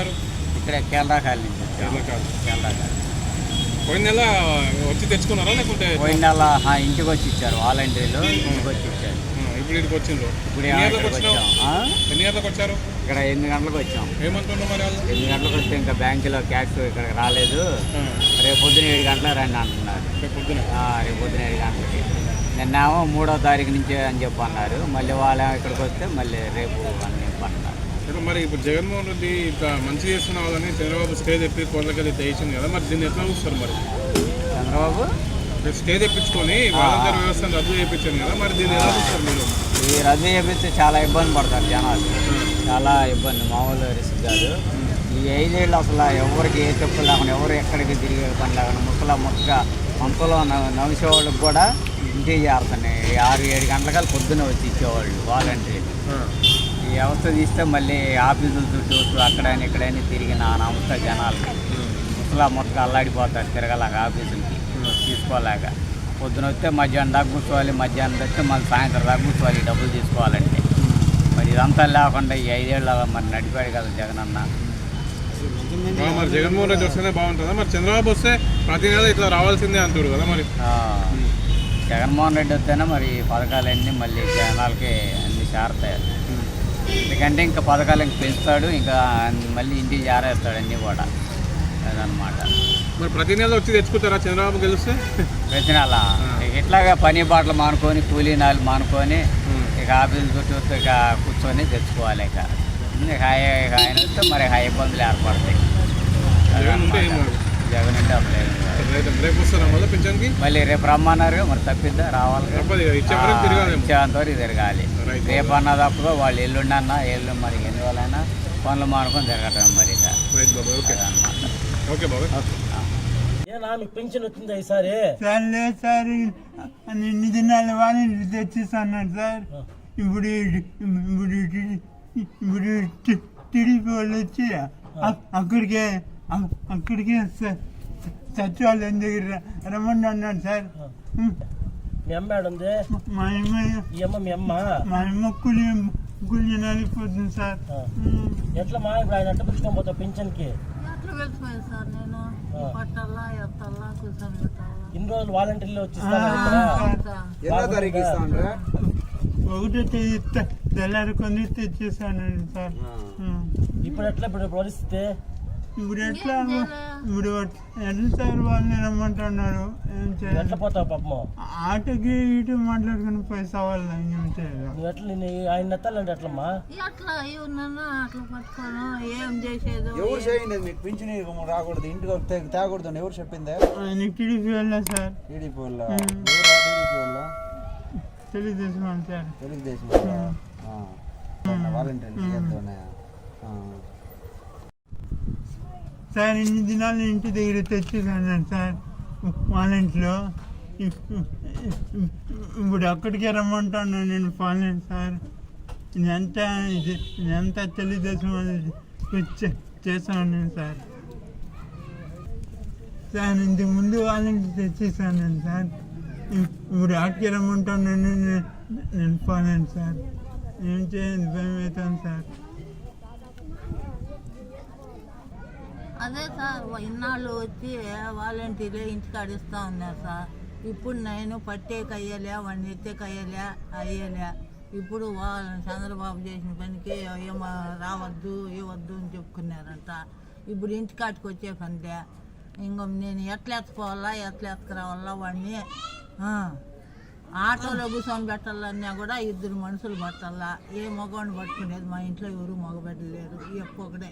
వచ్చారు? ఇక్కడ కేరళ కాలనీ. నుంచి కేరళ కాదు. కేరళ కాలనీ. పోయిన నెల వచ్చి తెచ్చుకున్నారా లేకుంటే పోయిన నెల ఆ, ఇంటికి వచ్చి ఇచ్చారు. వాలంటీర్లు ఇంటికి వచ్చి ఇచ్చారు. ఆ, ఇప్పుడు ఇక్కడికి వచ్చిండ్రు. ఇప్పుడు ఎన్ని ఇక్కడికి గంటలకు వచ్చినావు? వచ్చాం. ఆ? ఎన్ని గంటలకు వచ్చారు? ఇక్కడ ఎనిమిది గంటలకు వచ్చాం. ఏమంటున్నారు మరి వాళ్ళు? ఎనిమిది గంటలకు వస్తే ఇంకా బ్యాంకులో క్యాష్ ఇక్కడికి రాలేదు. ఆ, రేపు పొద్దున ఏడు గంటలకు రండి అంటున్నారు. రేపు పొద్దున? ఆ, రేపు పొద్దున ఏడు గంటలకి. నిన్నేమో మూడో తారీఖు నుంచి అని చెప్పి అన్నారు మళ్ళీ వాళ్ళు ఇక్కడికి వస్తే మళ్ళీ రేపు అని చెప్పి అన్నారు ఇప్పుడు మరి ఇప్పుడు జగన్మోహన్ రెడ్డి ఇట్లా మంచి చేస్తున్న వాళ్ళని చంద్రబాబు స్టే తెప్పి కోట్లకెళ్ళి తెచ్చింది కదా మరి దీన్ని ఎట్లా చూస్తారు మరి? చంద్రబాబు? స్టే తెప్పించుకొని వాలంటీర్ వ్యవస్థను రద్దు చేయించాను కదా మరి దీన్ని ఎలా చూస్తారు మీరు? ఈ రద్దు చేపిస్తే చాలా ఇబ్బంది పడతారు జనాలు. చాలా ఇబ్బంది మామూలు రిస్క్ కాదు. ఈ ఐదేళ్ళు అసలు ఎవరికి ఏ తప్పు లేకుండా ఎవరు ఎక్కడికి తిరిగే పని లేకుండా ముక్కల ముక్క మంతలో నవ్వుసే వాళ్ళకి కూడా ఇంటికి చేరుతున్నాయి ఆరు ఏడు గంటలకల్లా పొద్దున్న వచ్చి ఇచ్చేవాళ్ళు వాలంటీర్ తీస్తే మళ్ళీ ఆఫీసుల చుట్టూ అక్కడని ఇక్కడని తిరిగి నా నమ్మక జనాలు. ముసలా ముక్క అల్లాడిపోతారు తిరగలేక ఆఫీసులకి. తీసుకోలేక. పొద్దున వస్తే మధ్యాహ్నం దాకా కూర్చోవాలి మధ్యాహ్నం వస్తే మళ్ళీ సాయంత్రం దాకా కూర్చోవాలి డబ్బులు తీసుకోవాలంటే. మరి ఇదంతా లేకుండా ఈ ఐదేళ్ళు మరి నడిపాడు కదా జగన్ అన్న. మరి జగన్మోహన్ రెడ్డి వస్తేనే బాగుంటుందా? మరి చంద్రబాబు వస్తే ప్రతి నెల ఇట్లా రావాల్సిందే అంటాడు కదా మరి. జగన్మోహన్ రెడ్డి వస్తేనే మరి పథకాలన్నీ మళ్ళీ జనాలకి అన్ని చేరతాయి. ఎందుకంటే ఇంకా పథకాలు ఇంక పెంచుతాడు ఇంకా మళ్ళీ ఇంటికి జారేస్తాడు అన్నీ కూడా. అదనమాట మరి ప్రతి నెల వచ్చి తెచ్చుకుంటారా? చంద్రబాబు గెలిస్తే? ప్రతి నెల. ఇట్లాగా పని బాటలు మానుకొని కూలీ నాలు మానుకొని ఇక ఆఫీసులు చుట్టూ ఇక కూర్చొని తెచ్చుకోవాలి ఇక. హాయి- ఆయన వస్తే మరి హై ఇబ్బందులు ఏర్పడతాయి. జగన్ ఏం కాదు. రేపు వస్తారా మళ్ళీ పింఛన్కి మళ్ళీ రేపు రమ్మన్నారు మరి తప్పిద్దా రావాలి ఇచ్చేంతవరకు తిరగాలి. రేపు అన్న తప్పగా వాళ్ళు ఎల్లుండి అన్న ఎల్లు మరి ఎన్ని రోజులైనా పనులు మానుకొని తిరగటం మరి ఓకే ఆ. ఏనా మీకు పెన్షన్ వచ్చిందా ఈసారి సార్ లేదు సార్ ఎన్ని దినాలు వాళ్ళని తెచ్చిస్తున్నాడు సార్ ఇప్పుడు ఇప్పుడు ఇప్పుడు టీడీపీ వాళ్ళు వచ్చి అక్కడికే అక్కడికే సచివాలయం దగ్గర రమ్మని అన్నాడు సార్. మీ అమ్మ ఏడుంది? మా అమ్మ ఈ అమ్మ మీ అమ్మ? మా అమ్మ కూలి కూలి నలిపోతుంది సార్. ఎట్లా మా ఇప్పుడు ఆయన ఎట్లా కూర్చొని పెట్టాలా ఇన్ని రోజులు వాలంటీర్లు వచ్చి ఒకటో తేదీ తె- తెల్లారుకొని తెచ్చేసాను సార్. ఇప్పుడు ఎట్లా ఇప్పుడు పరిస్థితి? ఇప్పుడు ఎట్లా ఇప్పుడు ఎట్లా సార్ వాళ్ళని రమ్మంటున్నారు? ఏం చేయాలి? ఎట్లా పోతావు పాపము ఆటకి ఇటు మాట్లాడుకుని పైసా వాళ్ళు ఏం చేయాలి? నువ్వు ఎట్లా నీ ఆయన ఎత్తాలంటే ఎట్లమ్మా? ఎట్లా ఇవన్నా అట్లా పట్టుకోను? ఏం చేసేదో ఎవరు చేయండి? మీకు పింఛన్ రాకూడదు. ఇంటికి వస్తే తేకూడదు అని ఎవరు చెప్పిందే? ఆయన టీడీపీ వెళ్ళా సార్. టీడీపీ వల్ల ఎవరా టీడీపీ వల్ల తెలుగుదేశం వాళ్ళు సార్. తెలుగుదేశం వల్ల వాలంటీర్ చేద్దామనే సార్ ఇన్ని దినాలు ఇంటి దగ్గర తెచ్చేసాను సార్. వాలెంట్లో ఇప్పుడు అక్కడికే రమ్మంటాను నేను పోలేను సార్. ఇదంతా ఇది ఇదంతా తెలుగుదేశం చేశాను నేను సార్. సార్ ఇంతకు ముందు వాళ్ళని తెచ్చేసాను నేను సార్. ఇప్పుడు అక్కడికి రమ్మంటాను నేను నేను- నేను పోలేను సార్. ఏం చేయండి భయం అవుతాను సార్. అదే సార్ ఇన్నాళ్ళు వచ్చి వాలంటీర్లే ఇంటికి ఇస్తా ఉన్నారు సార్. ఇప్పుడు నేను పట్టేకి అయ్యలే వాడిని ఎత్తేకి అయ్యలే అయ్యలే. ఇప్పుడు వాళ్ళు చంద్రబాబు చేసిన పనికి ఏమో రావద్దు ఇవ్వద్దు అని చెప్పుకున్నారంట. ఇప్పుడు ఇంటికాటికి వచ్చే పనిలే. ఇంకో నేను ఎట్లా ఎత్తుకోవాలా ఎట్లా ఎత్తుకురావాలా వాడిని? ఆటోలో కూర్చొని పెట్టాలన్నా కూడా ఇద్దరు మనుషులు పట్టాలా? ఏ మగవాడిని పట్టుకునేది? మా ఇంట్లో ఎవరు మగబెట్టలేరు ఈ ఒకటే